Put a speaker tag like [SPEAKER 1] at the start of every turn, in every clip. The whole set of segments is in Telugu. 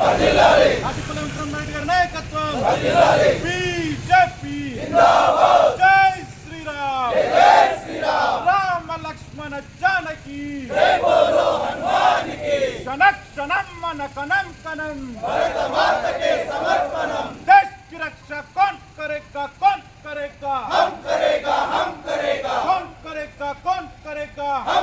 [SPEAKER 1] ఆర్టికల్ వెంకటరామరెడ్డి గారి నాయకత్వం బీజేపీ జై శ్రీరామ్ రామ లక్ష్మణ జానకి క్షణ క్షణం మన కణం కణం देश की रक्षा कौन करेगा कौन करेगा हम करेगा हम करेगा कौन करेगा कौन करेगा हम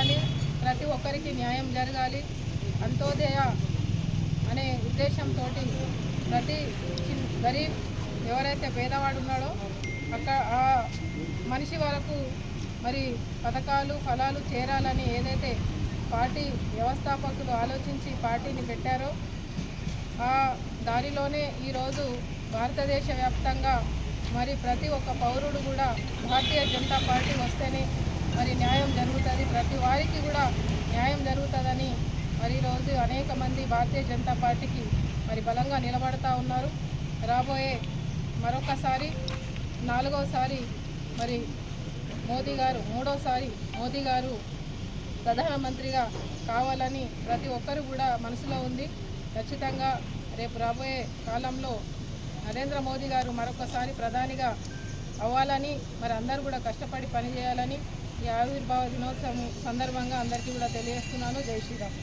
[SPEAKER 2] జరగాలి ప్రతి ఒక్కరికి న్యాయం జరగాలి. అంత్యోదయ అనే ఉద్దేశంతో ప్రతి చిన్ గరీబ్ ఎవరైతే పేదవాడు ఉన్నాడో అక్కడ ఆ మనిషి వరకు మరి పథకాలు ఫలాలు చేరాలని ఏదైతే పార్టీ వ్యవస్థాపకులు ఆలోచించి పార్టీని పెట్టారో ఆ దారిలోనే ఈరోజు భారతదేశ వ్యాప్తంగా మరి ప్రతి ఒక్క పౌరుడు కూడా భారతీయ జనతా పార్టీ వస్తేనే మరి న్యాయం జరుగుతుంది. ప్రతి వారికి కూడా న్యాయం జరుగుతుందని మరి ఈరోజు అనేక మంది భారతీయ జనతా పార్టీకి మరి బలంగా నిలబడతా ఉన్నారు. రాబోయే మరొకసారి నాలుగోసారి మరి మోదీ గారు మూడోసారి మోదీ గారు ప్రధానమంత్రిగా కావాలని ప్రతి ఒక్కరు కూడా మనసులో ఉంది. ఖచ్చితంగా రేపు రాబోయే కాలంలో నరేంద్ర మోదీ గారు మరొకసారి ప్రధానిగా అవ్వాలని మరి అందరూ కూడా కష్టపడి పనిచేయాలని ఈ ఆవిర్భావ దినోత్సవం సందర్భంగా అందరికీ కూడా తెలియజేస్తున్నాను. జై శ్రీరామ్.